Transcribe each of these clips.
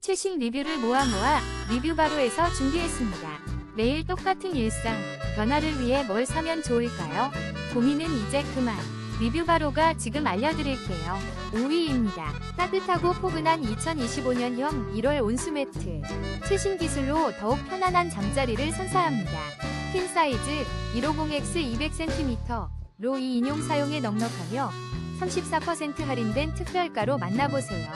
최신 리뷰를 모아 모아 리뷰바로에서 준비했습니다. 매일 똑같은 일상, 변화를 위해 뭘 사면 좋을까요? 고민은 이제 그만. 리뷰바로가 지금 알려드릴게요. 5위입니다. 따뜻하고 포근한 2025년형 1월 온수매트. 최신 기술로 더욱 편안한 잠자리를 선사합니다. 퀸 사이즈 150X 200cm 로 이 인용 사용에 넉넉하며 34% 할인된 특별가로 만나보세요.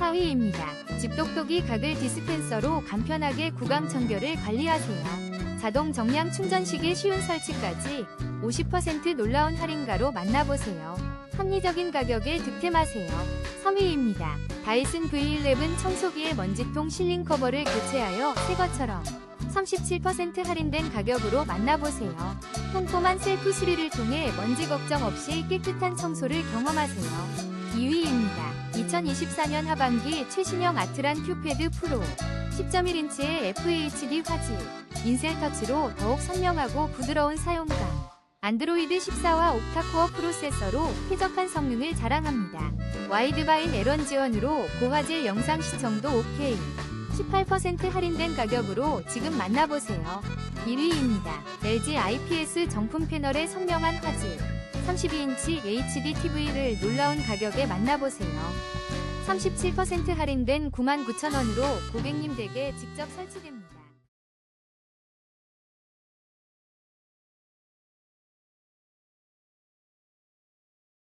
4위입니다. 집똑똑이 가글 디스펜서로 간편하게 구강 청결을 관리하세요. 자동 정량 충전식의 쉬운 설치까지 50% 놀라운 할인가로 만나보세요. 합리적인 가격에 득템하세요. 3위입니다. 다이슨 V11 청소기의 먼지통 실링 커버를 교체하여 새 것처럼 37% 할인된 가격으로 만나보세요. 꼼꼼한 셀프 수리를 통해 먼지 걱정 없이 깨끗한 청소를 경험하세요. 2위입니다. 2024년 하반기 최신형 아트란 큐패드 프로 10.1인치의 FHD 화질 인셀 터치로 더욱 선명하고 부드러운 사용감 안드로이드 14와 옥타코어 프로세서로 쾌적한 성능을 자랑합니다. 와이드바인 에런 지원으로 고화질 영상 시청도 OK 18% 할인된 가격으로 지금 만나보세요. 1위입니다. LG IPS 정품 패널의 선명한 화질 32인치 HD TV를 놀라운 가격에 만나보세요. 37% 할인된 99,000원으로 고객님 댁에 직접 설치됩니다.